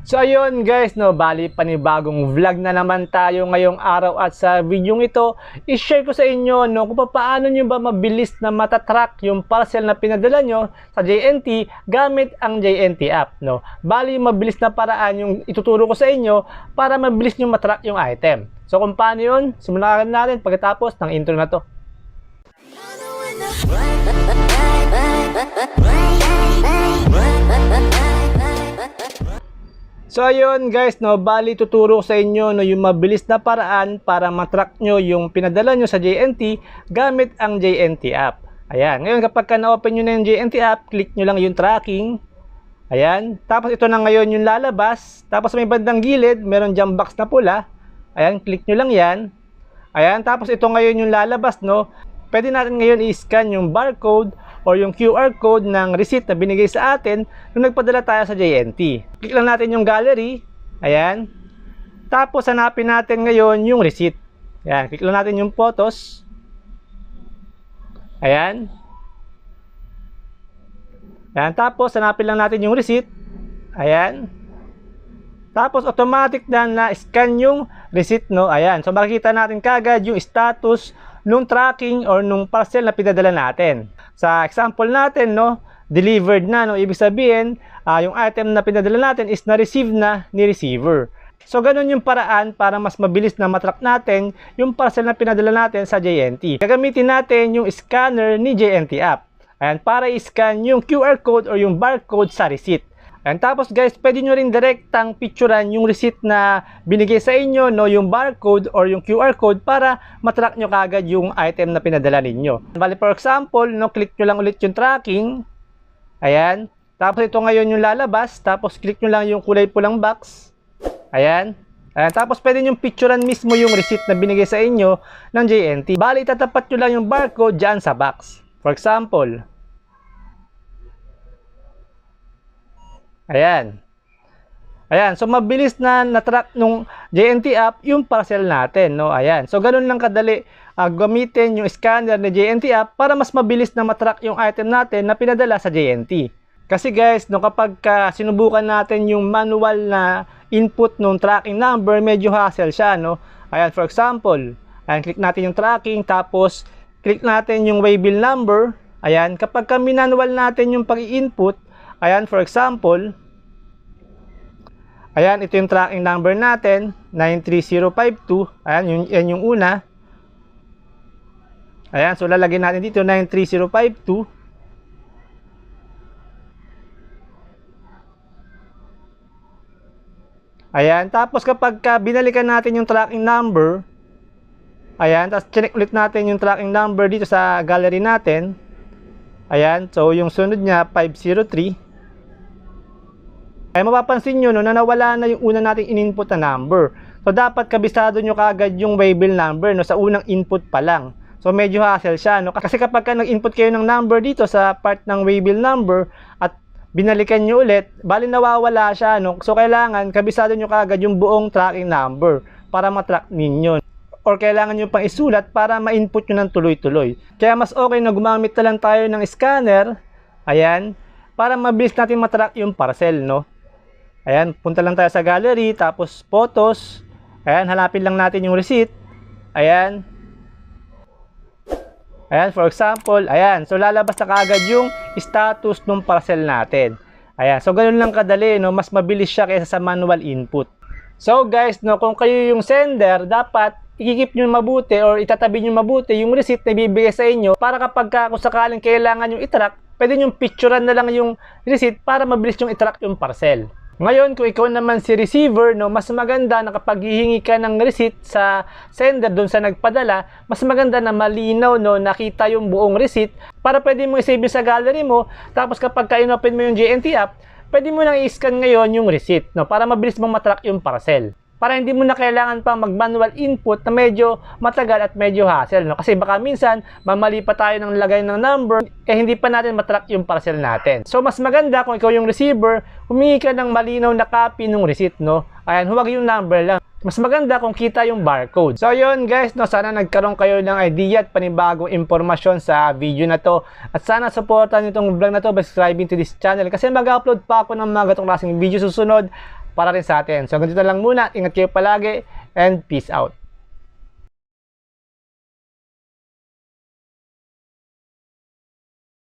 So ayun guys, no, bali panibagong vlog na naman tayo ngayong araw at sa video ito, i-share ko sa inyo no, kung paano nyo ba mabilis na matatrack yung parcel na pinadala nyo sa JNT gamit ang JNT app. No. Bali mabilis na paraan yung ituturo ko sa inyo para mabilis nyo matrack yung item. So kung paano yun, simulan natin pagkatapos ng intro na to. So ayun guys, no, bali tuturo sa inyo no, yung mabilis na paraan para matrack nyo yung pinadala nyo sa JNT gamit ang JNT app. Ayan, ngayon kapag ka na-open nyo na yung JNT app, click nyo lang yung tracking. Ayan, tapos ito na ngayon yung lalabas. Tapos may bandang gilid, meron dyan box na pula. Ayan, click nyo lang yan. Ayan, tapos ito ngayon yung lalabas, no. Pwede natin ngayon i-scan yung barcode or yung QR code ng receipt na binigay sa atin nung nagpadala tayo sa JNT. Click lang natin yung gallery. Ayan. Tapos hanapin natin ngayon yung receipt. Ayan. Click lang natin yung photos. Ayan. Ayan. Tapos hanapin lang natin yung receipt. Ayan. Tapos automatic na na-scan yung receipt, no? Ayan. So makikita natin kagad yung status nung tracking or nung parcel na pinadala natin. Sa example natin, no, delivered na, no, ibig sabihin, ah, yung item na pinadala natin is na-receive na ni receiver. So, ganun yung paraan para mas mabilis na matrack natin yung parcel na pinadala natin sa JNT. Gagamitin natin yung scanner ni JNT app. Ayan, para i-scan yung QR code or yung barcode sa receipt. And tapos guys, pwede nyo rin direktang picturean yung receipt na binigay sa inyo, no, yung barcode or yung QR code para matrack nyo kagad yung item na pinadala ninyo. Bali for example, no, click nyo lang ulit yung tracking. Ayan. Tapos ito ngayon yung lalabas. Tapos click nyo lang yung kulay pulang box. Ayan. Ayan. Tapos pwede nyo picturean mismo yung receipt na binigay sa inyo ng JNT. Bali, tatapat nyo lang yung barcode dyan sa box. For example, Ayan. Ayan, so mabilis na na-track nung JNT app yung parcel natin, no? Ayan. So ganun lang kadali uh, gamitin yung scanner ni JNT app para mas mabilis na matrack yung item natin na pinadala sa JNT. Kasi guys, no kapag ka sinubukan natin yung manual na input nung tracking number, medyo hassle siya, no? Ayan, for example, ayan, click natin yung tracking, tapos click natin yung waybill number. Ayan, kapag ka manual natin yung pag-i-input, ayan, for example, Ayan, ito yung tracking number natin, 93052. Ayan, yun, yan yung una. Ayan, so lalagyan natin dito 93052. Ayan, tapos kapag ka binalikan natin yung tracking number, ayan, tapos check ulit natin yung tracking number dito sa gallery natin. Ayan, so yung sunod niya 503. Ay mapapansin nyo no, na nawala na yung una nating in-input na number. So dapat kabisado nyo kagad yung waybill number no, sa unang input pa lang. So medyo hassle siya. No? Kasi kapag ka nag-input kayo ng number dito sa part ng waybill number at binalikan nyo ulit, bali nawawala siya. No? So kailangan kabisado nyo kagad yung buong tracking number para matrack ninyo. Or kailangan nyo pang isulat para ma-input nyo ng tuloy-tuloy. Kaya mas okay na gumamit na lang tayo ng scanner. Ayan. Para mabilis natin matrack yung parcel. No? Ayan, punta lang tayo sa gallery, tapos photos. Ayan, hanapin lang natin yung receipt. Ayan. Ayan, for example, ayan. So, lalabas na kaagad yung status ng parcel natin. Ayan, so ganun lang kadali, no? Mas mabilis siya kaysa sa manual input. So, guys, no, kung kayo yung sender, dapat ikikip nyo mabuti or itatabi nyo mabuti yung receipt na ibibigay sa inyo para kapag ka, kung sakaling kailangan yung itrack, pwede nyo picturean na lang yung receipt para mabilis yung itrack yung parcel. Ngayon, kung ikaw naman si receiver, no, mas maganda na kapag hihingi ka ng receipt sa sender doon sa nagpadala, mas maganda na malinaw, no, nakita yung buong receipt para pwede mo i-save sa gallery mo. Tapos kapag ka-inopen mo yung GNT app, pwede mo nang i-scan ngayon yung receipt, no, para mabilis mong matrack yung parcel para hindi mo na kailangan pa mag-manual input na medyo matagal at medyo hassle. No? Kasi baka minsan, mamali pa tayo ng lagay ng number, eh hindi pa natin matrack yung parcel natin. So, mas maganda kung ikaw yung receiver, humingi ka ng malinaw na copy ng receipt, no? Ayan, huwag yung number lang. Mas maganda kung kita yung barcode. So yun guys, no, sana nagkaroon kayo ng idea at panibagong impormasyon sa video na to. At sana supportan nyo itong vlog na to by subscribing to this channel kasi mag-upload pa ako ng mga gatong klaseng video susunod. Para rin sa atin. So, ganito lang muna. Ingat kayo palagi and peace out.